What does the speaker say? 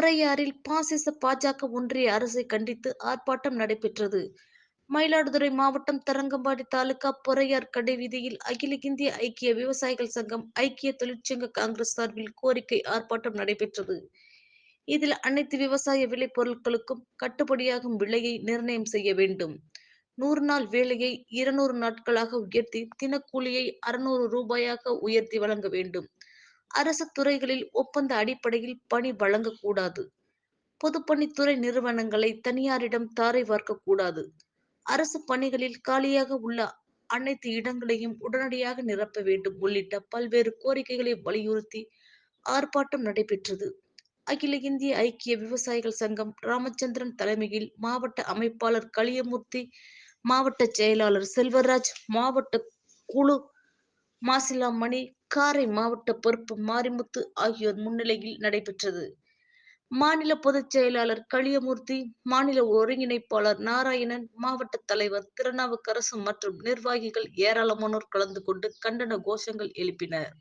பொறையாறில் பாசிச பாஜக ஒன்றிய அரசை கண்டித்து ஆர்ப்பாட்டம் நடைபெற்றது. மயிலாடுதுறை மாவட்டம் தரங்கம்பாடி தாலுகா பொறையார் கடை வீதியில் அகில இந்திய ஐக்கிய விவசாயிகள் சங்கம் ஐக்கிய தொழிற்சங்க காங்கிரஸ் சார்பில் கோரிக்கை ஆர்ப்பாட்டம் நடைபெற்றது. இதில் அனைத்து விவசாய விளைபொருட்களுக்கும் கட்டுப்படியாகும் விலையை நிர்ணயம் செய்ய வேண்டும். நூறு நாள் வேலையை இருநூறு நாட்களாக உயர்த்தி தினக்கூலியை அறுநூறு ரூபாயாக உயர்த்தி வழங்க வேண்டும். அரசு துறைகளில் ஒப்பந்த அடிப்படையில் பணி வழங்கக்கூடாது. பொதுப்பணித்துறை நிறுவனங்களை தனியாரிடம் தாரை வார்க்கக்கூடாது. அரசு பணிகளில் காலியாக உள்ள அனைத்து இடங்களையும் உடனடியாக நிரப்ப வேண்டும் உள்ளிட்ட பல்வேறு கோரிக்கைகளை வலியுறுத்தி ஆர்ப்பாட்டம் நடைபெற்றது. அகில இந்திய ஐக்கிய விவசாயிகள் சங்கம் ராமச்சந்திரன் தலைமையில் மாவட்ட அமைப்பாளர் களியமூர்த்தி மாவட்ட செயலாளர் செல்வராஜ் மாவட்ட குழு மாசிலாமணி காரை மாவட்ட பொறுப்பு மாரிமுத்து ஆகியோர் முன்னிலையில் நடைபெற்றது. மாநில பொதுச் செயலாளர் களியமூர்த்தி மாநில ஒருங்கிணைப்பாளர் நாராயணன் மாவட்ட தலைவர் திருநாவுக்கரசு மற்றும் நிர்வாகிகள் ஏராளமானோர் கலந்து கொண்டு கண்டன கோஷங்கள் எழுப்பினர்.